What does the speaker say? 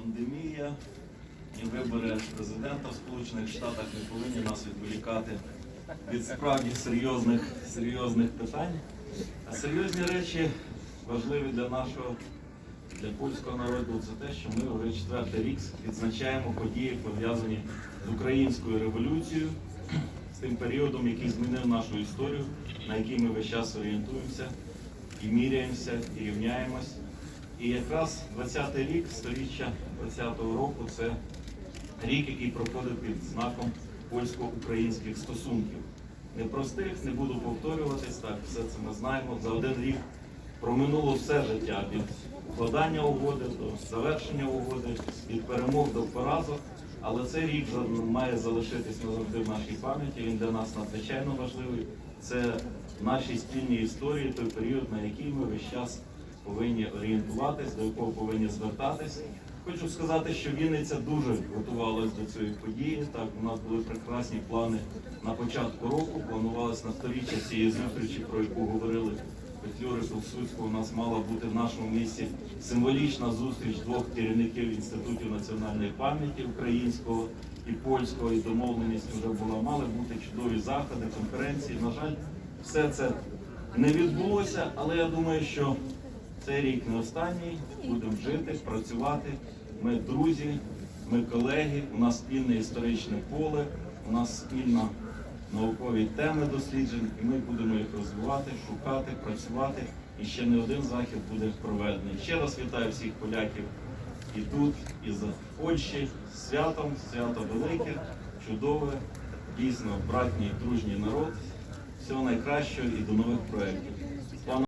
пандемія і вибори президента в Сполучених Штатах не повинні нас відволікати від справді серйозних, серйозних питань. А серйозні речі важливі для нашого, для польського народу, це те, що ми вже четвертий рік відзначаємо події, пов'язані з українською революцією, з тим періодом, який змінив нашу історію, на який ми весь час орієнтуємося і міряємося, і рівняємось. І якраз 20-й рік, сторіччя 20-го року, це рік, який проходить під знаком польсько-українських стосунків. Непростих, не буду повторюватись, так, все це ми знаємо. За один рік проминуло все життя від укладання угоди до завершення угоди, від перемог до поразок. Але цей рік має залишитись назавжди в нашій пам'яті. Він для нас надзвичайно важливий. Це нашій спільній історії той період, на який ми весь час повинні орієнтуватись, до якого повинні звертатись. Хочу сказати, що Вінниця дуже готувалась до цієї події. Так, у нас були прекрасні плани на початку року. Планувалось на сторіччя цієї зустрічі, про яку говорили Петлюри Пилсудського. У нас мала бути в нашому місті символічна зустріч двох керівників інститутів національної пам'яті українського і польського. І домовленість вже була. Мали бути чудові заходи, конференції. На жаль, все це не відбулося, але я думаю, що цей рік не останній. Будемо жити, працювати. Ми друзі, ми колеги. У нас спільне історичне поле, у нас спільно наукові теми досліджень, і ми будемо їх розвивати, шукати, працювати. І ще не один захід буде проведений. Ще раз вітаю всіх поляків і тут, і за Польщі святом, свято велике, чудове, дійсно братній, дружній народ. Всього найкращого і до нових проєктів.